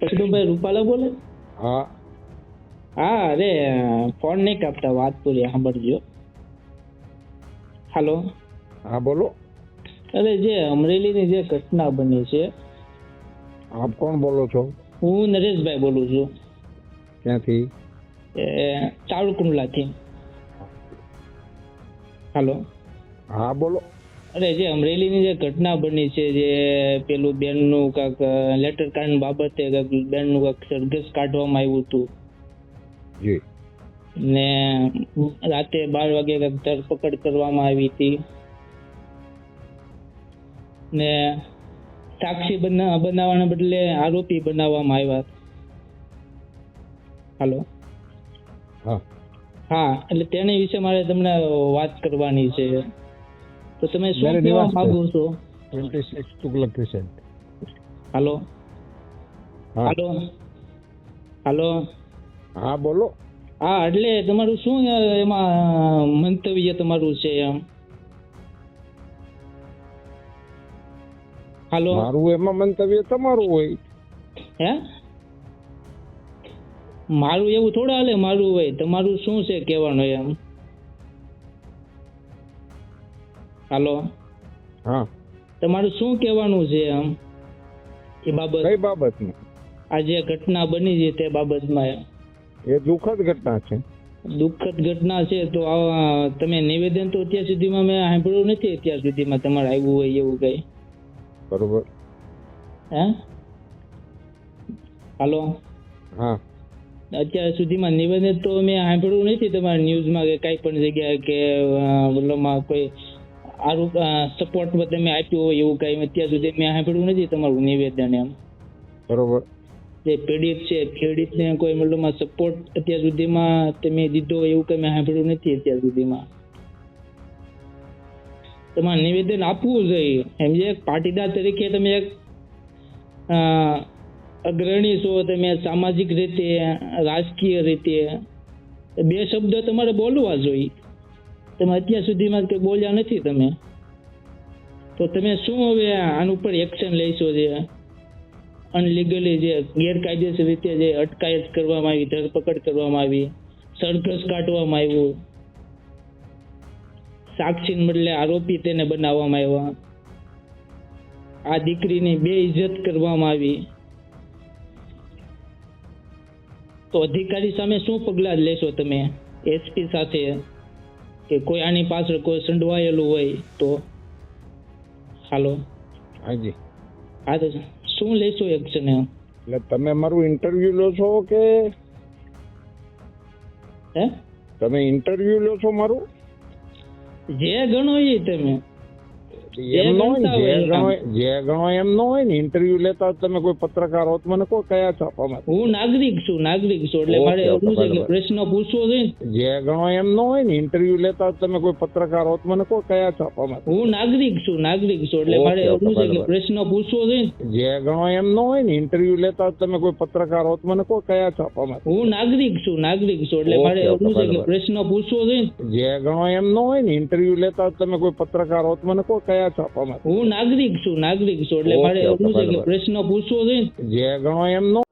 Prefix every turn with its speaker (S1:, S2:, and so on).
S1: કૃષ્ણભાઈ રૂપાલા બોલે?
S2: હા.
S1: હા અરે ફોન નહીં કાપતા વાત પૂરી સાંભળજો. હાલો.
S2: હા બોલો.
S1: અરે જે અમરેલીની જે ઘટના બની છે
S2: આપ કોણ બોલો છો?
S1: હું નરેશભાઈ બોલું છું.
S2: ક્યાંથી?
S1: એ ચારુકુંડલાથી હાલો
S2: હા બોલો.
S1: અરે જે અમરેલીની જે ઘટના બની છે જે પેલું બેનનું કાંક લેટર કાર્ડ બાબતે કાંક બેનનું કાંક સરઘસ કાઢવામાં આવ્યું હતું.
S2: જી.
S1: ને રાતે બાર વાગે કાંક ધરપકડ કરવામાં આવી હતી. ને સાક્ષી બના બનાવવાના બદલે આરોપી બનાવવામાં આવ્યા. હાલો?
S2: હા.
S1: હા એટલે તેની વિશે મારે તમને વાત કરવાની છે. તો તમે શું કહેવા માંગો છો?
S2: Twenty six Tughlaq crescent
S1: hello? Hello? Hello?
S2: હા બોલો.
S1: હા એટલે તમારું શું એમાં મંતવ્ય તમારું છે એમ? હાલો?
S2: મારું એમાં મંતવ્ય તમારું હોય.
S1: હે? મારું એવું થોડા હાલે મારું હોય. તમારું શું છે કહેવાનું એમ? હાલો.
S2: હા.
S1: તમારું શું કહેવાનું છે આમ એ બાબત.
S2: કઈ બાબતમાં
S1: આ જે ઘટના બની છે તે બાબતમાં.
S2: એ દુઃખદ ઘટના છે.
S1: દુઃખદ ઘટના છે તો આ તમે નિવેદન તો અત્યાર સુધીમાં મેં સાંભળ્યું નથી અત્યાર સુધીમાં તમારે આવ્યું હોય એવું કઈ?
S2: બરોબર.
S1: હે? હાલો.
S2: હા.
S1: અત્યાર સુધીમાં નિવેદન તો મેં સાંભળ્યું નથી તમારા ન્યૂઝમાં કે કઈ પણ જગ્યાએ કે અ, કોઈ આરોપ સપોર્ટમાં તમે આપ્યો હોય એવું કઈ અત્યાર સુધી મેં સાંભળ્યું નથી તમારું નિવેદન એમ.
S2: બરોબર.
S1: જે પીડિત છે ખેડૂતને કોઈ મતલબમાં સપોર્ટ અત્યાર સુધીમાં તમે દીધો એવું કઈ મેં સાંભળ્યું નથી અત્યાર સુધીમાં. તમારે નિવેદન આપવું જોઈએ. એમ જે પાટીદાર તરીકે તમે એક અગ્રણી છો તમે સામાજિક રીતે રાજકીય રીતે બે શબ્દ તમારે બોલવા જોઈએ. તમે અત્યાર સુધીમાં કંઈ બોલ્યા નથી તમે. તો તમે શું હવે આના ઉપર એક્શન લઈશો જે? અનલીગલી જે ગેરકાયદેસર રીતે જે અટકાયત કરવામાં આવી, ધરપકડ કરવામાં આવી, સરઘસ કાઢવામાં આવ્યું. સાક્ષીને બદલે આરોપી તેને બનાવવામાં આવ્યા. આ દીકરીની બે ઇજ્જત કરવામાં આવી. તો અધિકારી સામે શું પગલાં લેશો તમે? એસપી સાથે કે કોઈ આની પાછળ કોઈ સંડવાયેલું હોય તો હાલો.
S2: હાજી.
S1: હા તો શું લેશો એક્શન એમ
S2: એટલે તમે મારું ઇન્ટરવ્યુ લો છો કે?
S1: હે?
S2: તમે ઇન્ટરવ્યુ લો છો મારું?
S1: જે ગણો એ તમે.
S2: એમ ન હોય જે ગણો એમ ન હોય ને ઇન્ટરવ્યુ લેતા તમે કોઈ પત્રકાર હોત મને કોઈ કયા છાપામાં
S1: હું નાગરિક છું નાગરિક છું એટલે
S2: ઓકે,
S1: મારે
S2: ઓકે,
S1: શું છે કે પ્રશ્ન પૂછવો જોઈએ
S2: જે ગણો એમ ન હોય ને ઇન્ટરવ્યુ લેતા હોય તમે કોઈ પત્રકાર હોત મને કહો કયા છાપામાં
S1: હું નાગરિક છું નાગરિક છું એટલે મારે શું છે કે પ્રશ્ન પૂછવો જોઈએ
S2: જે ગણો એમ ન હોય ને ઇન્ટરવ્યુ લેતા તમે કોઈ પત્રકાર હોત મને કહો કયા છાપામાં
S1: હું નાગરિક છું નાગરિક છું એટલે મારે શું છે કે પ્રશ્ન પૂછવો જોઈએ
S2: જે ગણો એમ ન હોય ને ઇન્ટરવ્યુ લેતા તમે કોઈ પત્રકાર હોત મને કહો કયા છાપામાં
S1: હું નાગરિક છું નાગરિક છું એટલે મારે એવું છે કે પ્રશ્ન પૂછવો જોઈએ.
S2: જે ગણો એમ ન